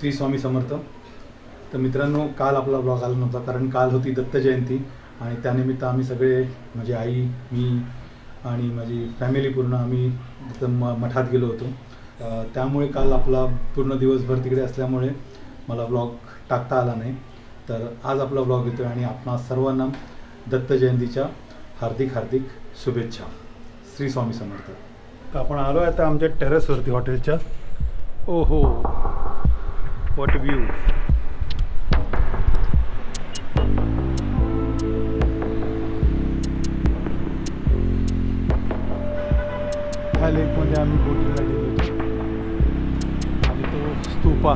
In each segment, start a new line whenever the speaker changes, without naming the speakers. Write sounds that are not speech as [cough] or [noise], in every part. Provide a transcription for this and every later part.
श्री स्वामी समर्थ. तर मित्रांनो काल आपला ब्लॉग आला नव्हता कारण काल होती दत्त जयंती आणि त्यानिमित्त आम्ही सगळे माझी आई मी आणि माझी फॅमिली पूर्ण आम्ही म मठात गेलो होतो. त्यामुळे काल आपला पूर्ण दिवसभर तिकडे असल्यामुळे मला ब्लॉग टाकता आला नाही. तर आज आपला ब्लॉग येतो आणि आपणा सर्वांना दत्त जयंतीच्या हार्दिक हार्दिक शुभेच्छा. श्री स्वामी समर्थ. तर आपण आलो आहे आता आमच्या टेरेसवरती हॉटेलच्या ओहो. What view? ह्या लेकमध्ये आम्ही बोटिंगला गेलो आणि तो स्तूपा।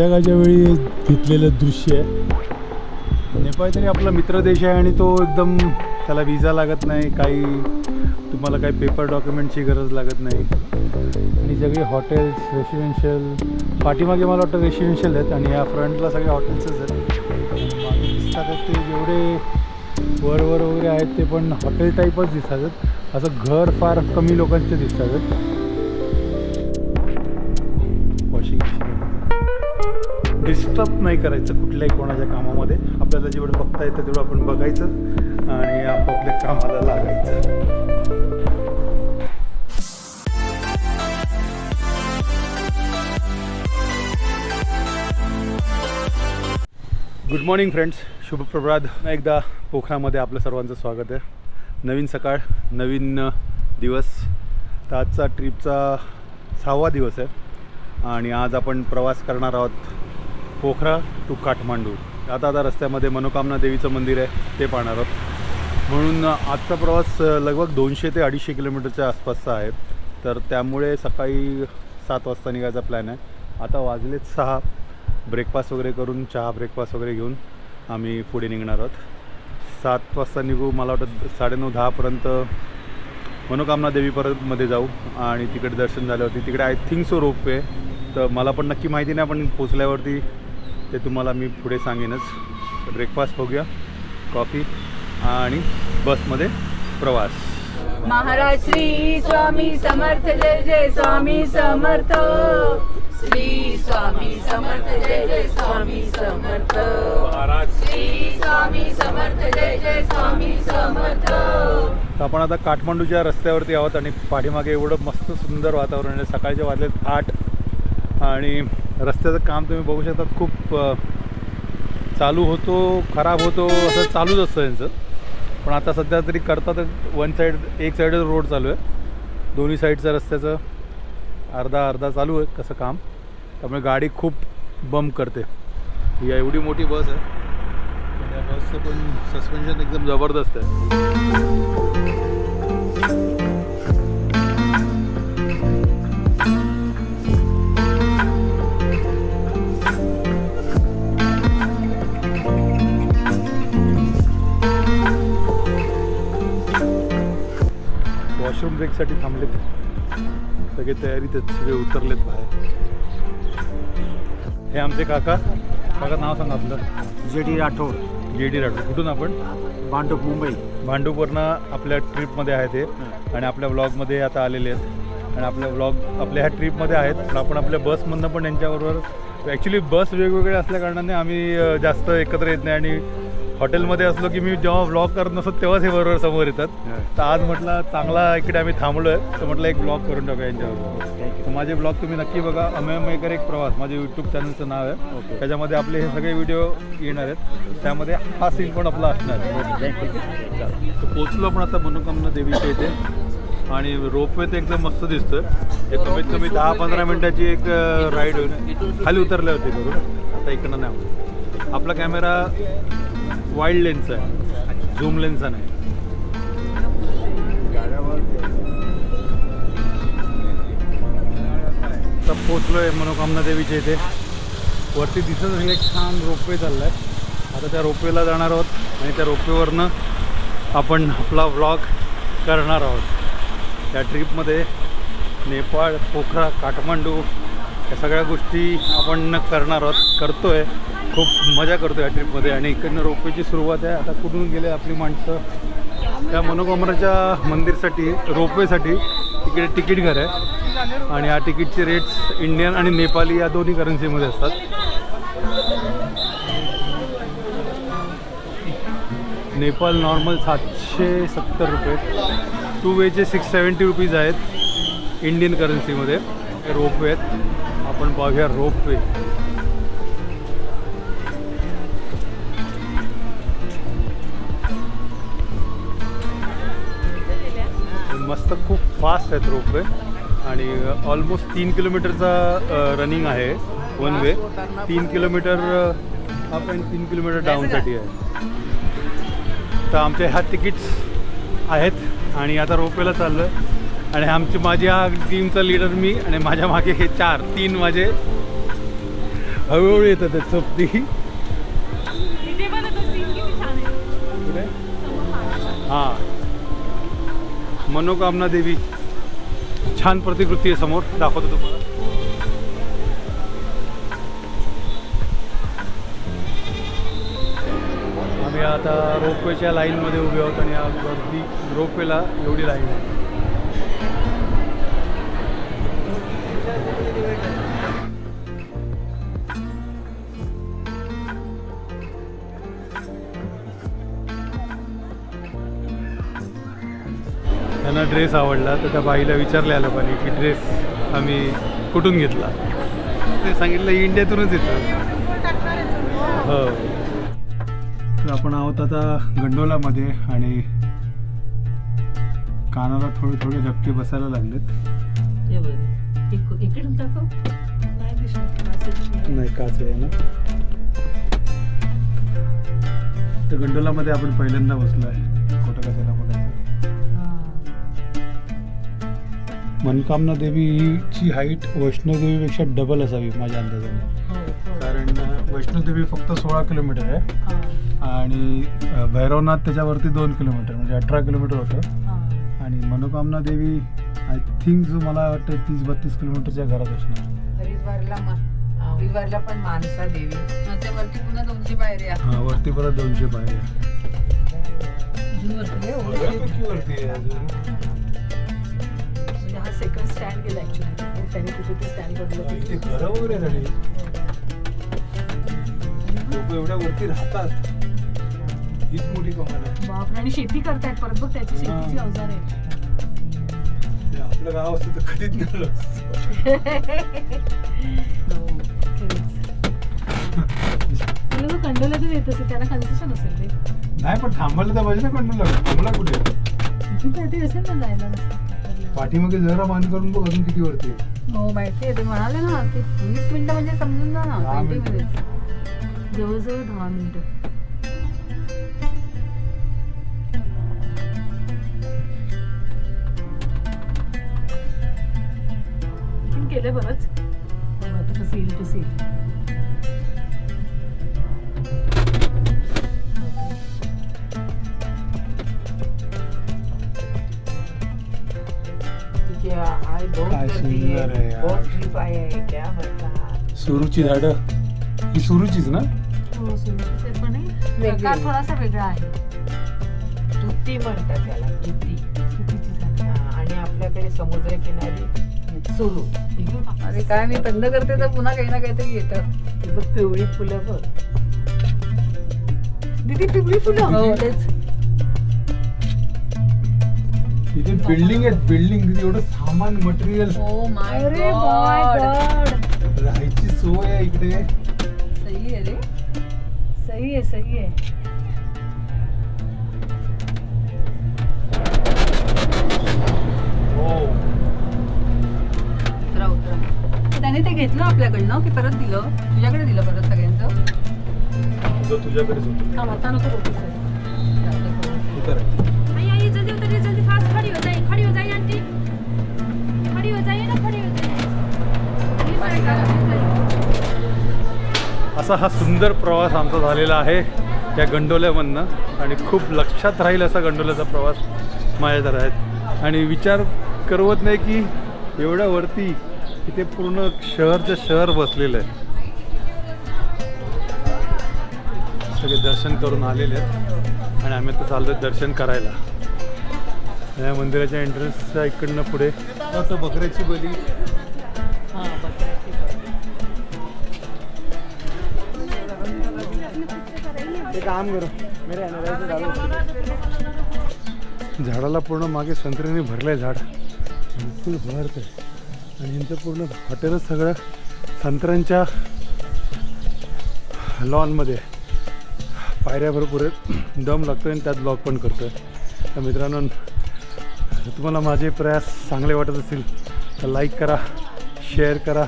संध्याकाळच्या वेळी घेतलेलं दृश्य आहे. नेपाळ तरी आपला मित्र देश आहे आणि तो एकदम त्याला विजा लागत नाही काही तुम्हाला काही पेपर डॉक्युमेंटची गरज लागत नाही. आणि सगळी हॉटेल्स रेसिडेन्शियल पाठीमागे मला वाटतं रेसिडेन्शियल आहेत आणि या फ्रंटला सगळे हॉटेल्सच आहेत. दिसतात ते जेवढे वर वर वगैरे आहेत ते पण हॉटेल टाईपच दिसतात असं घर फार कमी लोकांचे दिसतात वॉशिंग डिस्टर्ब नाही करायचं कुठल्याही कोणाच्या कामामध्ये. आपल्याला जेवढं बघता येतं तेवढं आपण बघायचं आणि आपापल्या कामाला लागायचं. गुड मॉर्निंग फ्रेंड्स शुभप्रभात. एकदा पोखरामध्ये आपलं सर्वांचं स्वागत आहे. नवीन सकाळ नवीन दिवस. तर आजचा ट्रिपचा सहावा दिवस आहे. आणि आज आपण प्रवास करणार आहोत पोखरा टू काठमांडू. आता आता रस्त्यामध्ये मनोकामना देवीचं मंदिर आहे ते पाहणार आहोत. म्हणून आजचा प्रवास लगभग दोनशे ते अडीचशे किलोमीटरच्या आसपासचा आहे. तर त्यामुळे सकाळी सात वाजता निघायचा प्लॅन आहे. आता वाजलेत सहा. ब्रेकफास्ट वगैरे करून चहा ब्रेकफास्ट वगैरे घेऊन आम्ही पुढे निघणार आहोत. सात वाजता निघू मला वाटतं साडेनऊ दहापर्यंत मनोकामना देवी परतमध्ये जाऊ. आणि तिकडे दर्शन झाल्यावरती तिकडे आय थिंक सो रोप आहे तर मला पण नक्की माहिती नाही पण पोचल्यावरती ते तुम्हाला मी पुढे सांगेनच. ब्रेकफास्ट बघूया कॉफी आणि बसमध्ये प्रवास.
महाराज श्री स्वामी समर्थ जय जय स्वामी समर्थ. श्री स्वामी समर्थ जय जय स्वामी समर्थ. श्री स्वामी समर्थ जय जय स्वामी समर्थ.
तर आपण आता काठमांडूच्या रस्त्यावरती आहोत आणि पाठीमागे एवढं मस्त सुंदर वातावरण आहे. सकाळचे वाजलेत आठ. आणि रस्त्याचं काम तुम्ही बघू शकता खूप चालू होतो खराब होतो असं चालूच असतं यांचं. पण आता सध्या तरी करतात वन साईड एक साईडच रोड चालू आहे. दोन्ही साईडचं रस्त्याचं अर्धा अर्धा चालू आहे कसं काम. त्यामुळे गाडी खूप बंप करते. ही एवढी मोठी बस आहे. पण या बसचं पण सस्पेन्शन एकदम जबरदस्त आहे. वॉशरूम ब्रेकसाठी थांबलेत. सगळे तयारीत आहेत सगळे उतरलेत बाहेर. हे आमचे काका. काका नाव सांगा आपलं.
जे डी राठोड.
जे डी राठोड. कुठून आपण?
भांडूप मुंबई.
भांडूपवरनं आपल्या ट्रिपमध्ये आहे ते. आणि आपल्या ब्लॉगमध्ये आता आलेले आहेत. आणि आपल्या ब्लॉग आपल्या ह्या ट्रिपमध्ये आहेत. पण आपण आपल्या बसमधनं पण त्यांच्याबरोबर ॲक्च्युली बस वेगवेगळे असल्या कारणाने आम्ही जास्त एकत्र येत नाही. आणि हॉटेलमध्ये असलो की मी जेव्हा ब्लॉग करत नसतो तेव्हाच हे बरोबर समोर येतात. तर आज म्हटलं चांगला इकडे आम्ही थांबलो आहे तर म्हटलं एक ब्लॉग करून टाकूया यांच्याबरोबर तर माझे ब्लॉग तुम्ही नक्की बघा. अमेयमेकर एक प्रवास माझे यूट्यूब चॅनलचं नाव आहे. त्याच्यामध्ये आपले हे सगळे व्हिडिओ येणार आहेत. त्यामध्ये हा सीन पण आपला असणार आहे. पोचलो आपण आता मनोकामना देवीच्या इथे. आणि रोपवे तर एकदम मस्त दिसतोय. एक कमीत कमी दहा पंधरा मिनिटाची एक राईड होईल. खाली उतरले होते करून आता इकडनं नाही. आपला कॅमेरा वाईल्ड लेन्स आहे झूम लेन्सचा नाही आता पोचलोय मनोकामना देवीच्या इथे. वरती दिसत असेल एक छान रोपवे चाललाय. आता त्या रोपवेला जाणार आहोत आणि त्या रोपवेवरनं आपण आपला व्लॉग करणार आहोत. त्या ट्रिपमध्ये नेपाळ पोखरा काठमांडू या सगळ्या गोष्टी आपण करणार आहोत करतो आहे खूप मजा करतो या ट्रिपमध्ये आणि इकडनं रोपवेची सुरुवात आहे. आता कुठून गेले आपली माणसं? त्या मनोकामराच्या मंदिरसाठी रोपवेसाठी तिकडे तिकीट घर आहे. आणि या तिकीटचे रेट्स इंडियन आणि नेपाली या दोन्ही करन्सीमध्ये असतात. नेपाल नॉर्मल सातशे सत्तर रुपये. टू वेचे सिक्स सेवन्टी रुपीज आहेत. इंडियन करन्सीमध्ये रोपवे आहेत. आपण पाहूया रोपवे. फास्ट आहेत रोपवे आणि ऑलमोस्ट तीन किलोमीटरचा रनिंग आहे वन वे तीन किलोमीटर अप अँड तीन किलोमीटर डाऊनसाठी आहे. तर आमचे ह्या तिकीट्स आहेत आणि आता रोपेला चाललो आहे आणि आमची माझी हा टीमचा लीडर मी आणि माझ्या मागे हे चार तीन माझे हळूहळू येतात सोबती. हां. मनोकामना देवी. छान प्रतिकृती आहे समोर. दाखवतो तुम्हाला. आम्ही आता रोपवेच्या लाईनमध्ये उभे आहोत आणि अगदी गर्दी रोपवेला एवढी लाईन आहे. त्यांना ड्रेस आवडला तर त्या बाईला विचारले आलं पाहिजे की ड्रेस आम्ही कुठून घेतला? ते सांगितलं इंडियातूनच येतो. हो. तर आपण आहोत आता गंडोलामध्ये आणि कानाला थोडे थोडे धक्के बसायला लागलेत.
हे.
नाही
काच आहे ना. तर गंडोलामध्ये आपण पहिल्यांदा बसलो आहे खोटं कशाला मनकामना देवीची हाईट वैष्णोदेवीपेक्षा डबल असावी माझ्या अंदाजाने.
हो, हो.
कारण वैष्णोदेवी फक्त सोळा किलोमीटर आहे.
हा,
आणि भैरवनाथ त्याच्यावरती दोन किलोमीटर म्हणजे अठरा किलोमीटर होतं.
हा.
आणि मनोकामना देवी आय थिंक जो मला वाटतं तीस बत्तीस किलोमीटरच्या घरात असणार.
हरिद्वारला मा- हरिद्वारला पण मानसा देवी. त्याच्यावरती पुन्हा दोनशे पायऱ्या.
हां वरती परत दोनशे पायऱ्या.
सेकंड स्टँड गेला ऍक्च्युली त्याने तिथे ते स्टँड
इथे घरं वगैरे झाली. लोक एवढ्या वरती राहतात. हीच मोठी कमाल आहे.
बापरे आणि शेती करतायत परत बघ त्याची शेतीची. अवजार आहे
ते आपलं गाव असतं तर कधीच नसलं
तुला तो कंडोल्यातच येत असेल त्याला कन्सेशन असेल
नाही पण थांबायला तर पाहिजे ना कंट्रोल थांबला कुठे
असेल ना जायला. रस्ता.
पाठीमागे जरा मान करून बघ अजून किती वरती आहे.
हो माहिती आहे. ते म्हणाले ना की वीस मिनिटं म्हणजे समजून जा ना
दहा
ट्वेंटी
मिनिटं.
मिनिट्स
जवळजवळ दहा मिनिटं. पण केलंय बरंच. बघ आता कसं येईल कसं येईल.
काय
गर्दी
सुंदर आहे यार.
बहुत ट्रिप आहे क्या म्हणतात
सुरूची झाडं. ही सुरूचीच ना?
हो सुरुवातीचे पण आहे. प्रकार थोडासा वेगळा आहे.
तुती म्हणतात त्याला तुती
चुकीची झाली
आणि आपल्याकडे समुद्रकिनारी सुरू.
अरे काय मी बंद करते तर पुन्हा काही ना काहीतरी येतं.
पिवळी फुलं बघ.
दीदी पिवळी फुलं.
हो तेच.
तिथे बिल्डिंग आहेत बिल्डिंग तिथे एवढं सामान मटेरियल
ओ माय
अरे बाय गॉड
राहायची सोय आहे इकडे.
सही आहे रे.
सही आहे सही आहे.
हो.
त्याने ते घेतलं आपल्याकडनं की परत दिलं? तुझ्याकडे दिलं परत सगळ्यांचं?
तुझं तुझ्याकडेच होतं.
हा आता नको
असा हा सुंदर प्रवास आमचा झालेला आहे या गंडोल्यामधनं आणि खूप लक्षात राहील असा गंडोल्याचा प्रवास माझ्या तर आहेत. आणि विचार करवत नाही की एवढ्या वरती इथे पूर्ण शहरचं शहर बसलेलं आहे. सगळे दर्शन करून आलेले आहेत. आणि आम्ही आता चाललो दर्शन करायला. या मंदिराच्या एंट्रन्सच्या इकडनं पुढे. बकऱ्याची बली.
काम करो. मेरे
झाडाला पूर्ण मागे संत्र्याने भरलं आहे झाड. बिलकुल भरत आहे आणि यांचं पूर्ण हॉटेलच सगळं संत्र्यांच्या लॉनमध्ये पायऱ्या भरपूर आहेत. दम लागतो आणि त्यात ब्लॉग पण करतो आहे तर मित्रांनो तुम्हाला माझे प्रयास चांगले वाटत असतील तर लाईक करा शेअर करा.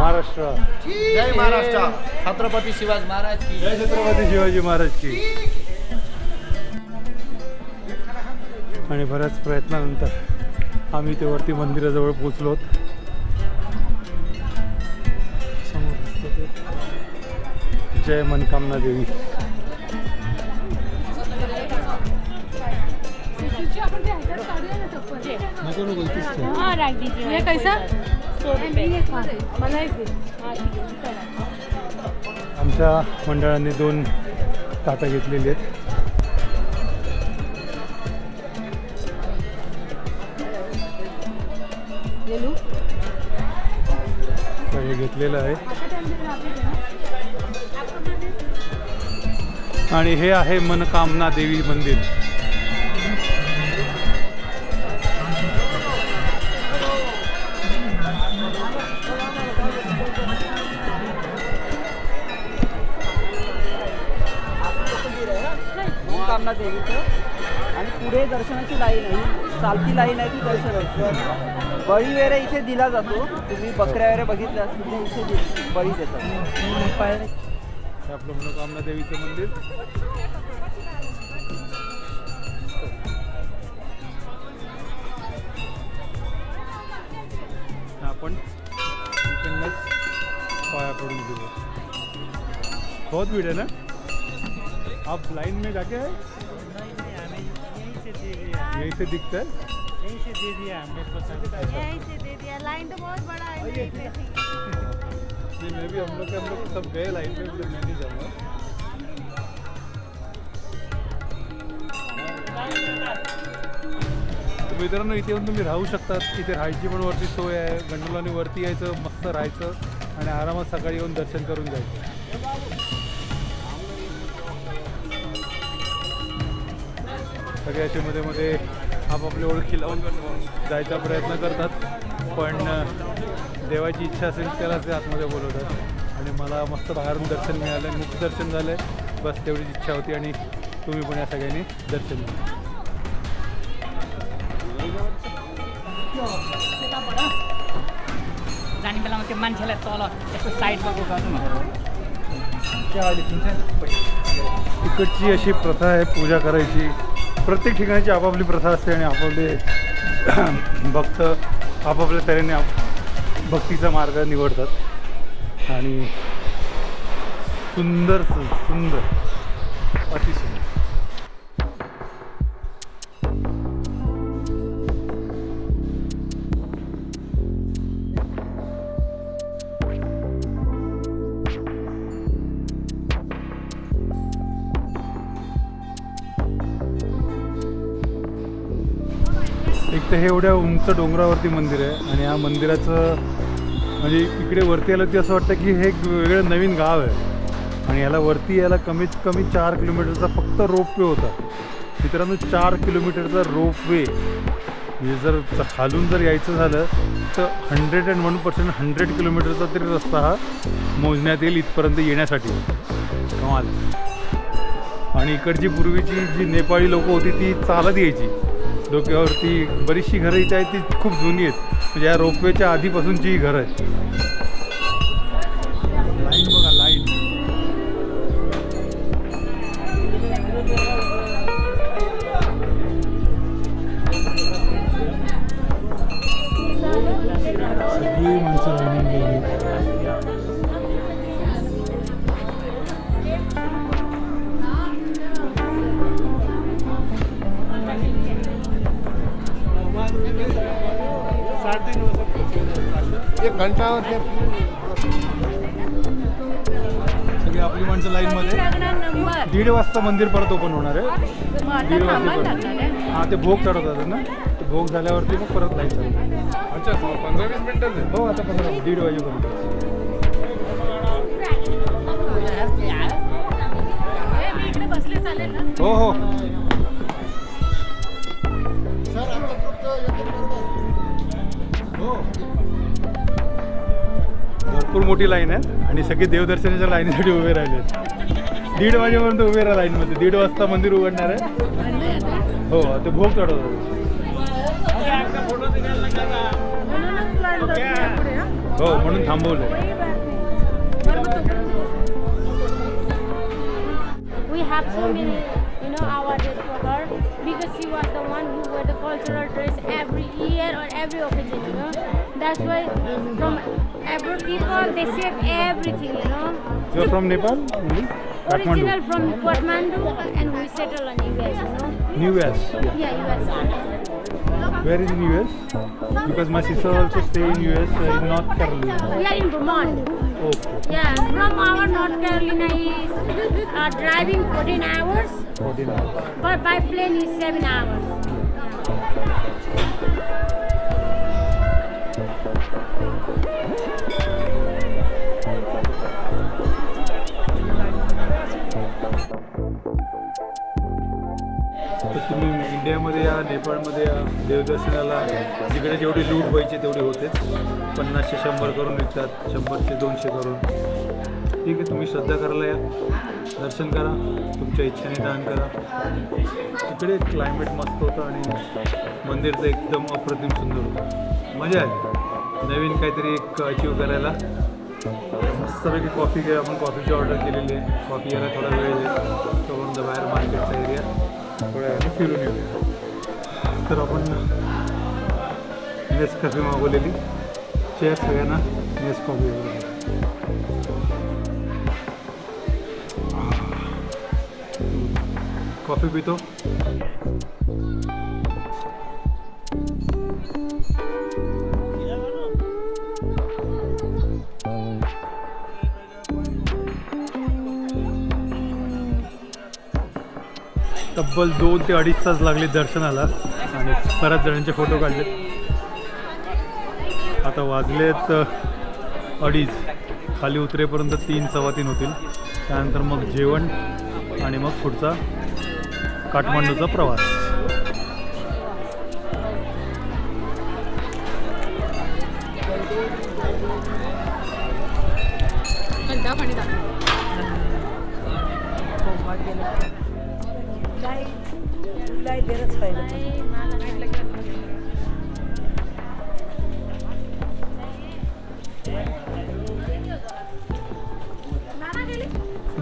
महाराष्ट्र.
जय महाराष्ट्र. छत्रपती शिवाजी महाराज की.
जय छत्रपती शिवाजी महाराज की. आणि बऱ्याच प्रयत्नानंतर आम्ही ते वरती मंदिराजवळ पोचलो. जय मनकामना देवी.
हाँ
कैसा?
आमच्या मंडळाने दोन ताटा घेतलेली आहेत. हे घेतलेलं आहे. आणि हे आहे मनकामना देवी मंदिर.
कामना देवीचं. आणि पुढे दर्शनाची लाईन आहे. चालती लाईन आहे ती दर्शनाची. बळी वगैरे इथे दिला जातो. तुम्ही बकऱ्या वगैरे बघितल्या असतील इथे बळी देतात.
आपलं मनोकामना देवीचं मंदिर आपण पाया पडून घेऊ बहुत भीड़ आहे ना? आप लाइन में जाके है? यहीं से दिखता है?
यहीं से दे दिया हमने पसंद दे दिया लाइन तो बहुत बड़ा है यहीं
नहीं मैं भी हम लोग के हम लोग सब गए लाइन में फिर मैं नहीं जाऊँगा। मित्रांनो इथे येऊन तुम्ही राहू शकतात इथे राहायची पण वरती सोय आहे गंडोलाने वरती यायचं मस्त राहायचं आणि आरामात सकाळी येऊन दर्शन करून जायचं। सगळे असे मध्ये मध्ये आपापली ओळखी लावून जायचा प्रयत्न करतात. पण देवाची इच्छा असेल त्यालाच ते आतमध्ये बोलवतात. आणि मला मस्त बाहेरून दर्शन मिळालं. मुख दर्शन झालं बस तेवढीच इच्छा होती आणि तुम्ही पण या सगळ्यांनी दर्शन घ्या.
जाने बेलामा त्यो मान्छेलाई तल यसो साइडमा गएको गर्नु
इकडची अशी प्रथा आहे पूजा करायची. प्रत्येक ठिकाणची आपापली प्रथा असते आणि आपापले [clears throat] भक्त आपापल्या तऱ्हेने आप- भक्तीचा मार्ग निवडतात. आणि सुंदर सु- सुंदर. एक तर हे एवढ्या उंच डोंगरावरती मंदिर आहे आणि या मंदिराचं म्हणजे इकडे वरती आलं की असं वाटतं की हे एक वेगळं नवीन गाव आहे. आणि याला वरती यायला कमीत कमी चार किलोमीटरचा फक्त रोपवे होता. मित्रांनो चार किलोमीटरचा रोपवे म्हणजे जर खालून जर यायचं झालं तर hundred and one percent hundred किलोमीटरचा तरी रस्ता हा मोजण्यात येईल इथपर्यंत येण्यासाठी. कमाल. आणि इकडची पूर्वीची जी नेपाळी लोकं होती ती चालत यायची. डोक्यावरती बरीचशी घरं इथे आहेत ती खूप जुनी आहेत. म्हणजे या रोपवेच्या आधीपासूनची ही घरं आहेत.
घंटा
सगळी आपली माणसं
लागणार नंबर
दीड वाजता मंदिर परत ओपन होणार आहे.
मग आता
दीड
आहे.
हां ते भोग चढवतात ना. ते भोग झाल्यावरती मग परत लाईन चालू
अच्छा पंधरा वीस मिनिटं
हो आता पंधरा दीड वाजेपर्यंत.
ए, मी इकडे बसले चालेल ना
हो हो हो. भरपूर मोठी लाईन आहे आणि सगळे देवदर्शनाच्या लाईनीसाठी उभे राहिले दीड वाजेपर्यंत उभे राहा लाईनमध्ये. दीड वाजता मंदिर उघडणार आहे. हो ते भोग चढवतो हो म्हणून थांबवलं
We have so many, for her because she was the one who wore the cultural dress every year or every occasion, you know. That's why from every people, they save everything, you know.
You're from Nepal?
Original from Kathmandu and we settled on US, you know.
New US?
Yeah, yeah US.
Where is in US? Because my sister also stay in US, uh, in North Carolina.
We are in Vermont.
Okay.
Yeah, from our North Carolina is uh, driving 14 hours.
14 hours.
But by plane is 7 hours.
Yeah. तुम्ही इंडियामध्ये या नेपाळमध्ये या देवदर्शनाला जिकडे जेवढी लूट व्हायची तेवढी होतेच पन्नासशे शंभर करून विकतात शंभरचे दोनशे करून. ठीक आहे तुम्ही श्रद्धा करायला या. दर्शन करा. तुमच्या इच्छेने दान करा. तिकडे क्लायमेट मस्त होतं आणि मंदिर तर एकदम अप्रतिम सुंदर होतं. मजा आली. नवीन काहीतरी एक अचीव करायला. मस्तपैकी कॉफी घ्या आपण कॉफीची ऑर्डर केलेली आहे. कॉफी यायला थोडा वेळ आहे. तोपर्यंत बाहेर मार्केटचा एरिया वेळाने फिरून येऊया तर आपण नेस कॉफ़ी मागवलेली चेअर सगळ्यांना नेस कॉफ़ी कॉफ़ी पितो तब्बल दोन ते अडीच तास लागले दर्शनाला. आणि बऱ्याच जणांचे फोटो काढले. आता वाजलेत अडीच. खाली उतरेपर्यंत तीन सव्वा तीन होतील. त्यानंतर मग जेवण आणि मग पुढचा काठमांडूचा प्रवास.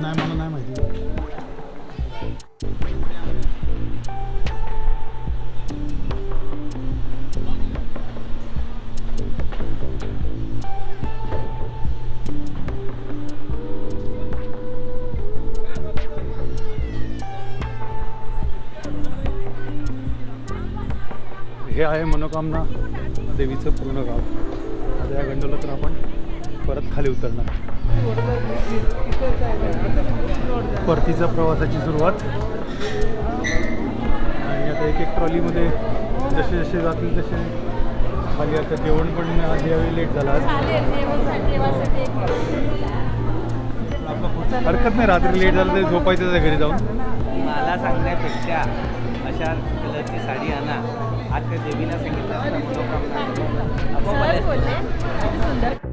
नाही मला नाही माहिती. हे आहे मनोकामना देवीचं पूर्ण गाव. आता या गंडोला तर आपण परत खाली उतरणार. परतीचा प्रवासाची सुरुवात. आणि आता एक एक ट्रॉलीमध्ये जसे जसे जातील तसे खाली आता जेवण पण यावेळी लेट झाला. हरकत नाही रात्री लेट झालं तरी झोपायचं आहे घरी जाऊन.
मला सांगण्यापेक्षा अशा कलरची साडी आणा. आज त्या देवीला सांगितलं ना,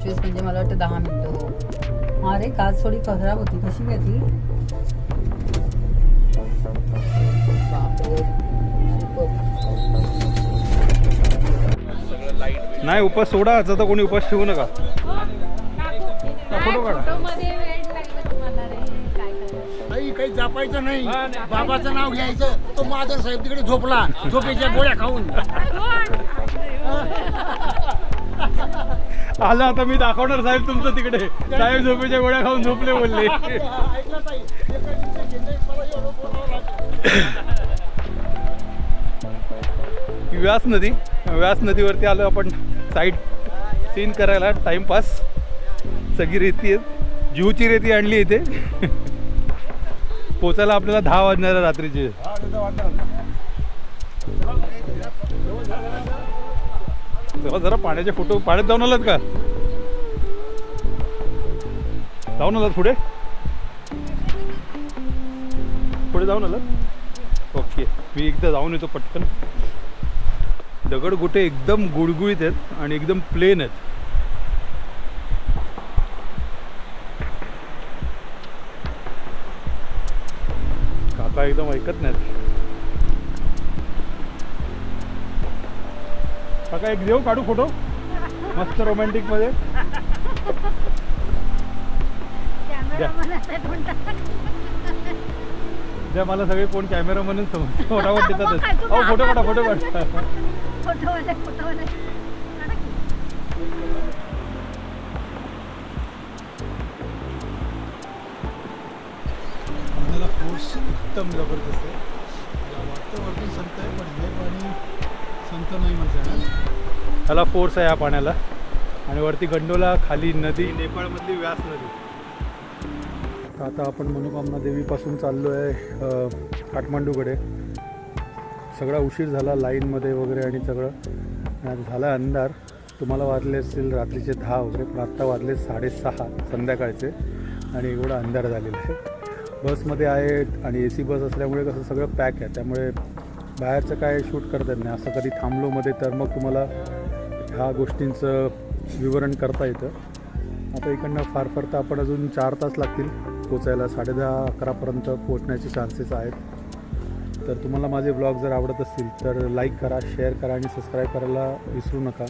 पंचवीस म्हणजे मला वाटतं दहा मिनिटं. हो. हा रे काच थोडी खराब होती. कशी काय ती.
नाही उपास सोडा. आता तर कोणी उपास ठेवू नका. फोटो काढा.
करायचं?
काही काही जापायचं नाही. बाबाचं नाव घ्यायचं. तो माझा साहेब तिकडे झोपला. झोपेच्या गोळ्या खाऊन.
आला आता मी दाखवणार साहेब तुमचं तिकडे. साहेब झोपेच्या गोळ्या खाऊन झोपले बोलले. व्यास नदी व्यास नदीवरती आलो आपण. साईट सीन करायला टाइमपास सगळी रेती आहेत. जीवची रेती आणली इथे. पोचायला आपल्याला दहा वाजणार रात्रीचे. तेव्हा जरा पाण्याचे फोटो पाण्यात जाऊन आलात का? जाऊन आलात पुढे? पुढे जाऊन आलात? ओके. मी एकदा जाऊन येतो पटकन. दगड गोटे एकदम गुळगुळीत आहेत आणि एकदम प्लेन आहेत. काका एकदम ऐकत नाहीत. काका एक देऊ काढू फोटो. मस्त रोमॅन्टिकमध्ये.
कॅमेरा
ज्या मला सगळे कोण कॅमेरा म्हणून फटाफट देतातच अहो फोटो काढा फोटो काढा. फोर्स उत्तम जबरदस्त आहे. संत नाही म्हणता ह्याला फोर्स आहे या पाण्याला. आणि वरती गंडोला खाली नदी. नेपाळमधली व्यास नदी. आता आपण मनोकामना देवीपासून चाललो आहे काठमांडूकडे. सगळा उशीर झाला लाईनमध्ये वगैरे आणि सगळं. झाला अंधार. तुम्हाला वाजले असतील रात्रीचे दहा वगैरे पण आत्ता वाजले साडेसहा संध्याकाळचे. आणि एवढा अंधार झालेला आहे. बसमध्ये आहेत आणि ए सी बस असल्यामुळे कसं सगळं पॅक आहे. त्यामुळे बाहेरचं काय शूट करता येत नाही. असं कधी थांबलो मध्ये तर मग तुम्हाला ह्या गोष्टींचं विवरण करता येतं. आता इकडनं फार फार तर आपण अजून चार तास लागतील पोचायला. साडेदहा अकरापर्यंत पोचण्याचे चान्सेस आहेत. तर तुम्हाला माझे ब्लॉग जर आवडत असतील तर लाईक करा शेअर करा आणि सबस्क्राईब करायला विसरू नका.